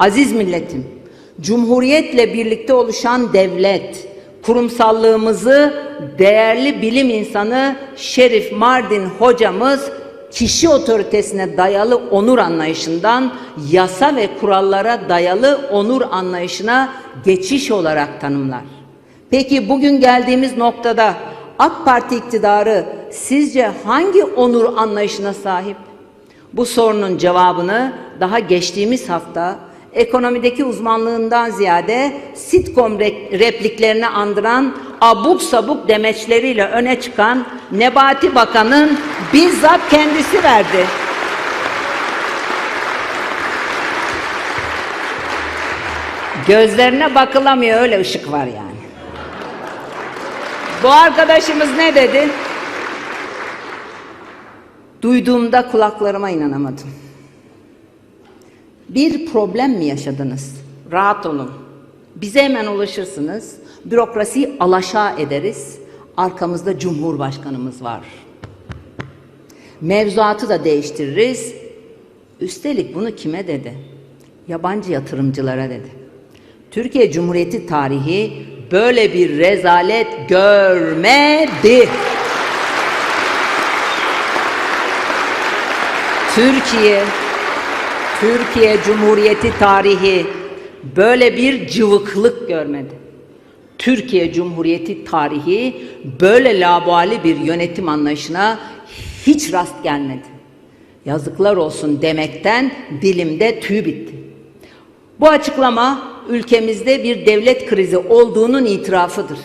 Aziz milletim, Cumhuriyetle birlikte oluşan devlet, kurumsallığımızı değerli bilim insanı Şerif Mardin hocamız kişi otoritesine dayalı onur anlayışından yasa ve kurallara dayalı onur anlayışına geçiş olarak tanımlar. Peki bugün geldiğimiz noktada AK Parti iktidarı sizce hangi onur anlayışına sahip? Bu sorunun cevabını daha geçtiğimiz hafta ekonomideki uzmanlığından ziyade sitcom re- repliklerini andıran abuk sabuk demeçleriyle öne çıkan Nebati Bakan'ın bizzat kendisi verdi. Gözlerine bakılamıyor öyle ışık var yani. Bu arkadaşımız ne dedi? Duyduğumda kulaklarıma inanamadım. Bir problem mi yaşadınız? Rahat olun. Bize hemen ulaşırsınız. Bürokrasiyi alaşağı ederiz. Arkamızda Cumhurbaşkanımız var. Mevzuatı da değiştiririz. Üstelik bunu kime dedi? Yabancı yatırımcılara dedi. Türkiye Cumhuriyeti tarihi böyle bir rezalet görmedi. Türkiye Türkiye Cumhuriyeti tarihi böyle bir cıvıklık görmedi. Türkiye Cumhuriyeti tarihi böyle labali bir yönetim anlayışına hiç rast gelmedi. Yazıklar olsun demekten dilimde tüy bitti. Bu açıklama ülkemizde bir devlet krizi olduğunun itirafıdır.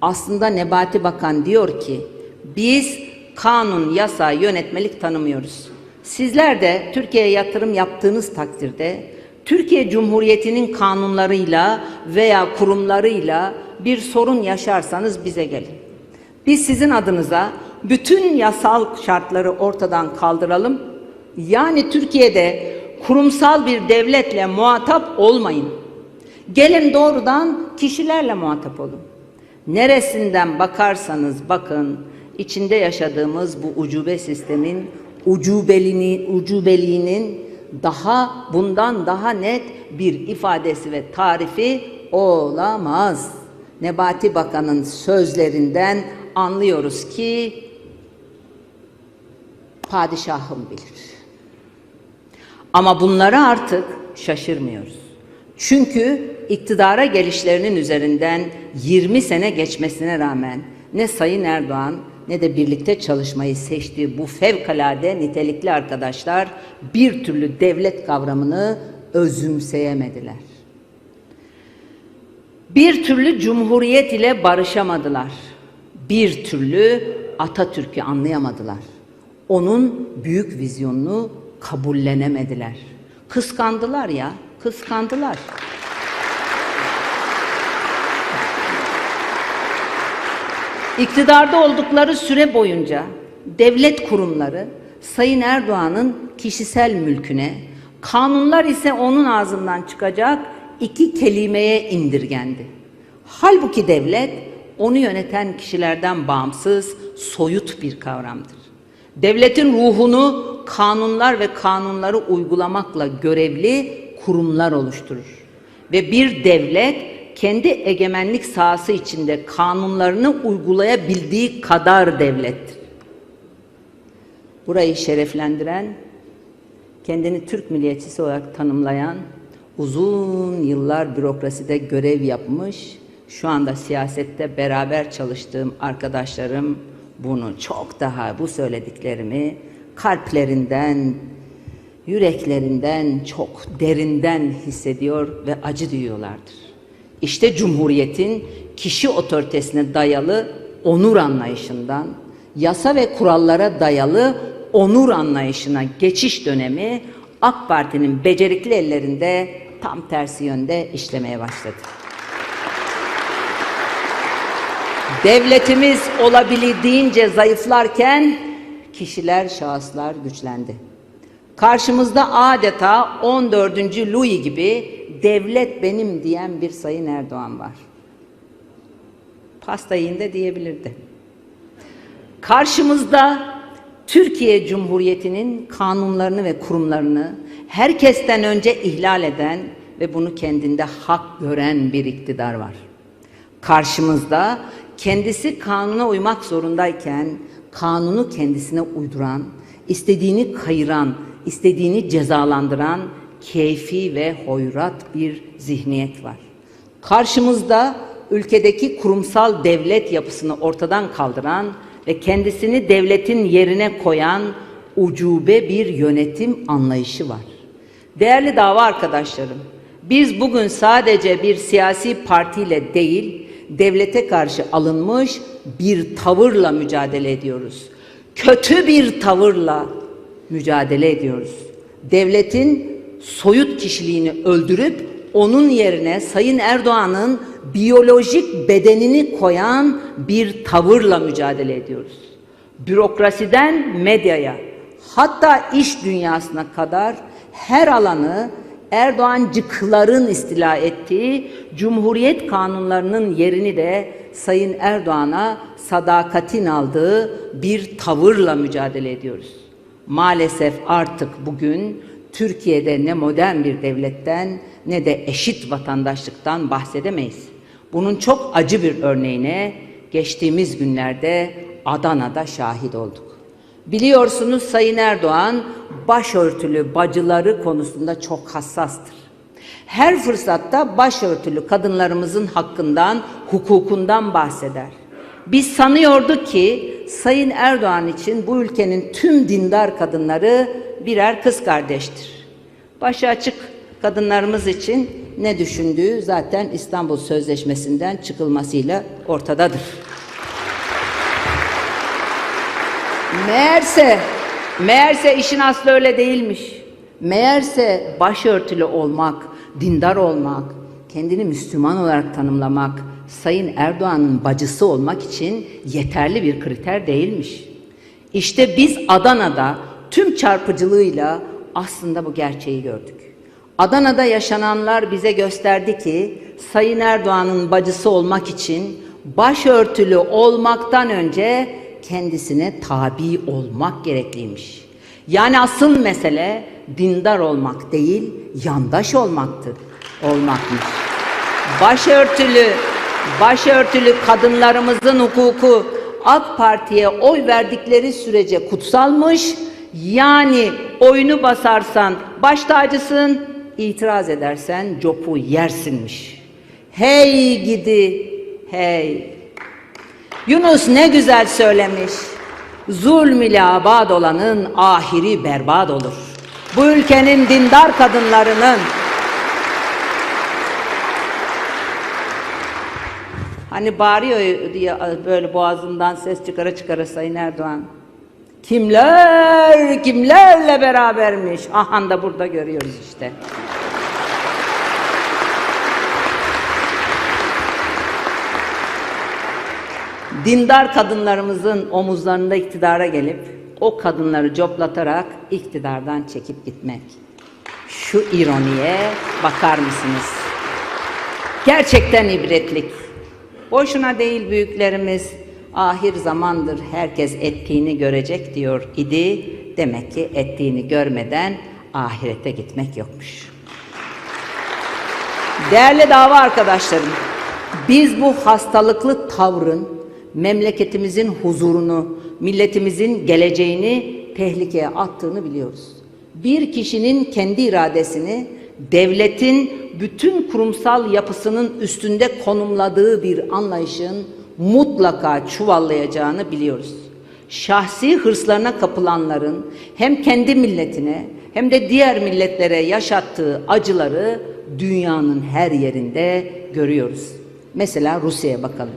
Aslında Nebati Bakan diyor ki biz kanun, yasa, yönetmelik tanımıyoruz. Sizler de Türkiye'ye yatırım yaptığınız takdirde Türkiye Cumhuriyeti'nin kanunlarıyla veya kurumlarıyla bir sorun yaşarsanız bize gelin. Biz sizin adınıza bütün yasal şartları ortadan kaldıralım. Yani Türkiye'de kurumsal bir devletle muhatap olmayın. Gelin doğrudan kişilerle muhatap olun. Neresinden bakarsanız bakın içinde yaşadığımız bu ucube sistemin ucubeliğini, ucubeliğinin daha bundan daha net bir ifadesi ve tarifi olamaz. Nebati Bakan'ın sözlerinden anlıyoruz ki padişahım bilir. Ama bunlara artık şaşırmıyoruz. Çünkü iktidara gelişlerinin üzerinden 20 sene geçmesine rağmen ne Sayın Erdoğan ne de birlikte çalışmayı seçtiği bu fevkalade nitelikli arkadaşlar bir türlü devlet kavramını özümseyemediler. Bir türlü cumhuriyet ile barışamadılar. Bir türlü Atatürk'ü anlayamadılar. Onun büyük vizyonunu kabullenemediler. Kıskandılar ya, kıskandılar. İktidarda oldukları süre boyunca devlet kurumları Sayın Erdoğan'ın kişisel mülküne, kanunlar ise onun ağzından çıkacak iki kelimeye indirgendi. Halbuki devlet onu yöneten kişilerden bağımsız, soyut bir kavramdır. Devletin ruhunu kanunlar ve kanunları uygulamakla görevli kurumlar oluşturur. Ve bir devlet kendi egemenlik sahası içinde kanunlarını uygulayabildiği kadar devlettir. Burayı şereflendiren, kendini Türk milliyetçisi olarak tanımlayan, uzun yıllar bürokraside görev yapmış, şu anda siyasette beraber çalıştığım arkadaşlarım bunu çok daha bu söylediklerimi kalplerinden, yüreklerinden çok derinden hissediyor ve acı duyuyorlardır. İşte Cumhuriyet'in kişi otoritesine dayalı onur anlayışından, yasa ve kurallara dayalı onur anlayışına geçiş dönemi AK Parti'nin becerikli ellerinde tam tersi yönde işlemeye başladı. Devletimiz olabildiğince zayıflarken kişiler, şahıslar güçlendi. Karşımızda adeta 14. Louis gibi devlet benim diyen bir Sayın Erdoğan var. Pasta yiyin de diyebilirdi. Karşımızda Türkiye Cumhuriyeti'nin kanunlarını ve kurumlarını herkesten önce ihlal eden ve bunu kendinde hak gören bir iktidar var. Karşımızda kendisi kanuna uymak zorundayken kanunu kendisine uyduran, istediğini kayıran, istediğini cezalandıran keyfi ve hoyrat bir zihniyet var. Karşımızda ülkedeki kurumsal devlet yapısını ortadan kaldıran ve kendisini devletin yerine koyan ucube bir yönetim anlayışı var. Değerli dava arkadaşlarım, biz bugün sadece bir siyasi partiyle değil, devlete karşı alınmış bir tavırla mücadele ediyoruz. Kötü bir tavırla mücadele ediyoruz. Devletin soyut kişiliğini öldürüp onun yerine Sayın Erdoğan'ın biyolojik bedenini koyan bir tavırla mücadele ediyoruz. Bürokrasiden medyaya, hatta iş dünyasına kadar her alanı Erdoğancıkların istila ettiği Cumhuriyet kanunlarının yerini de Sayın Erdoğan'a sadakatin aldığı bir tavırla mücadele ediyoruz. Maalesef artık bugün Türkiye'de ne modern bir devletten ne de eşit vatandaşlıktan bahsedemeyiz. Bunun çok acı bir örneğine geçtiğimiz günlerde Adana'da şahit olduk. Biliyorsunuz Sayın Erdoğan başörtülü bacıları konusunda çok hassastır. Her fırsatta başörtülü kadınlarımızın hakkından, hukukundan bahseder. Biz sanıyorduk ki Sayın Erdoğan için bu ülkenin tüm dindar kadınları birer kız kardeştir. Başı açık kadınlarımız için ne düşündüğü zaten İstanbul Sözleşmesi'nden çıkılmasıyla ortadadır. Meğerse, meğerse işin aslı öyle değilmiş. Meğerse başörtülü olmak, dindar olmak, kendini Müslüman olarak tanımlamak, Sayın Erdoğan'ın bacısı olmak için yeterli bir kriter değilmiş. İşte biz Adana'da tüm çarpıcılığıyla aslında bu gerçeği gördük. Adana'da yaşananlar bize gösterdi ki Sayın Erdoğan'ın bacısı olmak için başörtülü olmaktan önce kendisine tabi olmak gerekliymiş. Yani asıl mesele dindar olmak değil, yandaş olmaktır, olmakmış. Başörtülü, başörtülü kadınlarımızın hukuku AK Parti'ye oy verdikleri sürece kutsalmış. Yani oyunu basarsan baş tacısın, itiraz edersen copu yersinmiş. Hey gidi, hey. Yunus ne güzel söylemiş. Zulm ile abad olanın ahiri berbat olur. Bu ülkenin dindar kadınlarının Hani bağırıyor diye böyle boğazından ses çıkara çıkara Sayın Erdoğan. Kimler kimlerle berabermiş. Aha da burada görüyoruz işte. Dindar kadınlarımızın omuzlarında iktidara gelip o kadınları coplatarak iktidardan çekip gitmek. Şu ironiye bakar mısınız? Gerçekten ibretlik. Boşuna değil büyüklerimiz ahir zamandır herkes ettiğini görecek diyor idi. Demek ki ettiğini görmeden ahirete gitmek yokmuş. Değerli dava arkadaşlarım, biz bu hastalıklı tavrın memleketimizin huzurunu, milletimizin geleceğini tehlikeye attığını biliyoruz. Bir kişinin kendi iradesini devletin bütün kurumsal yapısının üstünde konumladığı bir anlayışın mutlaka çuvallayacağını biliyoruz. Şahsi hırslarına kapılanların hem kendi milletine hem de diğer milletlere yaşattığı acıları dünyanın her yerinde görüyoruz. Mesela Rusya'ya bakalım.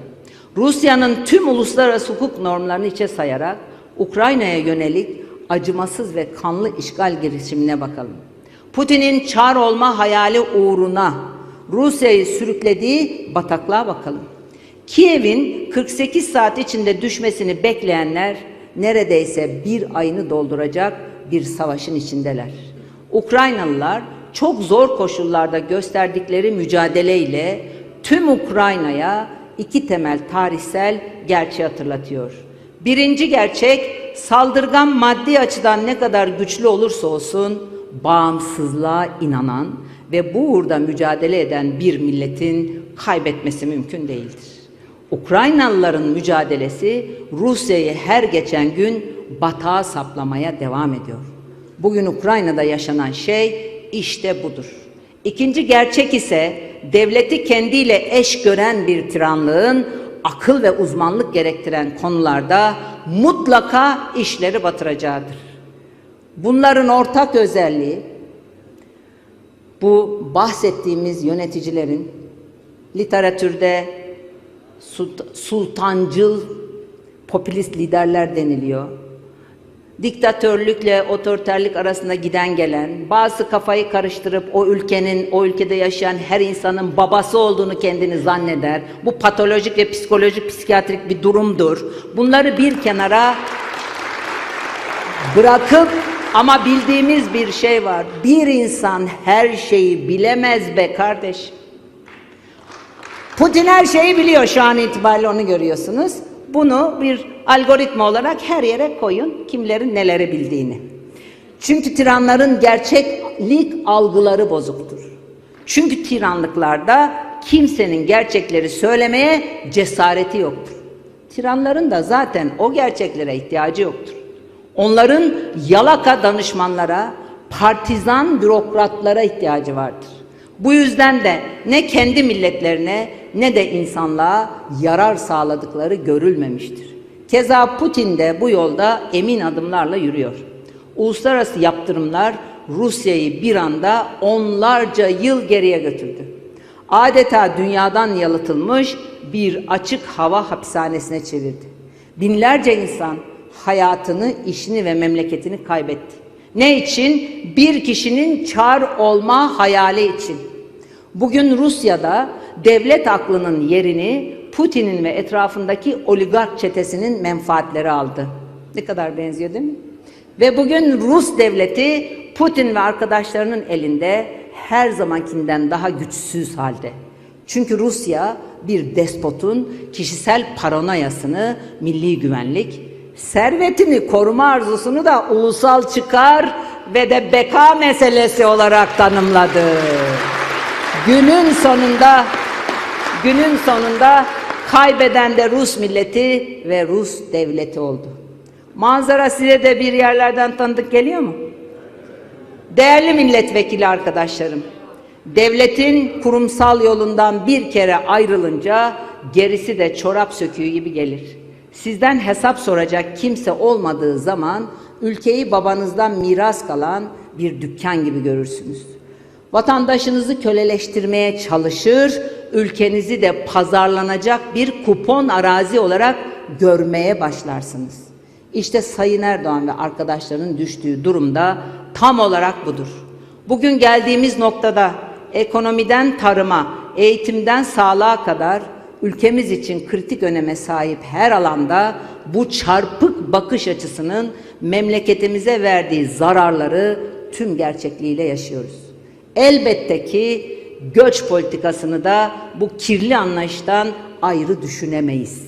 Rusya'nın tüm uluslararası hukuk normlarını içe sayarak Ukrayna'ya yönelik acımasız ve kanlı işgal girişimine bakalım. Putin'in çar olma hayali uğruna Rusya'yı sürüklediği bataklığa bakalım. Kiev'in 48 saat içinde düşmesini bekleyenler neredeyse bir ayını dolduracak bir savaşın içindeler. Ukraynalılar çok zor koşullarda gösterdikleri mücadeleyle tüm Ukrayna'ya iki temel tarihsel gerçeği hatırlatıyor. Birinci gerçek saldırgan maddi açıdan ne kadar güçlü olursa olsun bağımsızlığa inanan ve bu uğurda mücadele eden bir milletin kaybetmesi mümkün değildir. Ukraynalıların mücadelesi Rusya'yı her geçen gün batağa saplamaya devam ediyor. Bugün Ukrayna'da yaşanan şey işte budur. İkinci gerçek ise devleti kendiyle eş gören bir tiranlığın akıl ve uzmanlık gerektiren konularda mutlaka işleri batıracağıdır. Bunların ortak özelliği bu bahsettiğimiz yöneticilerin literatürde sultancıl popülist liderler deniliyor. Diktatörlükle otoriterlik arasında giden gelen, bazı kafayı karıştırıp o ülkenin, o ülkede yaşayan her insanın babası olduğunu kendini zanneder. Bu patolojik ve psikolojik, psikiyatrik bir durumdur. Bunları bir kenara bırakıp ama bildiğimiz bir şey var. Bir insan her şeyi bilemez be kardeş. Putin her şeyi biliyor şu an itibariyle onu görüyorsunuz. Bunu bir algoritma olarak her yere koyun kimlerin neleri bildiğini. Çünkü tiranların gerçeklik algıları bozuktur. Çünkü tiranlıklarda kimsenin gerçekleri söylemeye cesareti yoktur. Tiranların da zaten o gerçeklere ihtiyacı yoktur. Onların yalaka danışmanlara, partizan bürokratlara ihtiyacı vardır. Bu yüzden de ne kendi milletlerine ne de insanlığa yarar sağladıkları görülmemiştir. Keza Putin de bu yolda emin adımlarla yürüyor. Uluslararası yaptırımlar Rusya'yı bir anda onlarca yıl geriye götürdü. Adeta dünyadan yalıtılmış bir açık hava hapishanesine çevirdi. Binlerce insan hayatını, işini ve memleketini kaybetti. Ne için? Bir kişinin çar olma hayali için. Bugün Rusya'da devlet aklının yerini Putin'in ve etrafındaki oligark çetesinin menfaatleri aldı. Ne kadar benziyor değil mi? Ve bugün Rus devleti Putin ve arkadaşlarının elinde her zamankinden daha güçsüz halde. Çünkü Rusya bir despotun kişisel paranoyasını milli güvenlik, servetini koruma arzusunu da ulusal çıkar ve de beka meselesi olarak tanımladı. Günün sonunda günün sonunda kaybeden de Rus milleti ve Rus devleti oldu. Manzara size de bir yerlerden tanıdık geliyor mu? Değerli milletvekili arkadaşlarım, devletin kurumsal yolundan bir kere ayrılınca gerisi de çorap söküğü gibi gelir. Sizden hesap soracak kimse olmadığı zaman ülkeyi babanızdan miras kalan bir dükkan gibi görürsünüz. Vatandaşınızı köleleştirmeye çalışır, ülkenizi de pazarlanacak bir kupon arazi olarak görmeye başlarsınız. İşte Sayın Erdoğan ve arkadaşlarının düştüğü durumda tam olarak budur. Bugün geldiğimiz noktada ekonomiden tarıma, eğitimden sağlığa kadar ülkemiz için kritik öneme sahip her alanda bu çarpık bakış açısının memleketimize verdiği zararları tüm gerçekliğiyle yaşıyoruz. Elbette ki göç politikasını da bu kirli anlayıştan ayrı düşünemeyiz.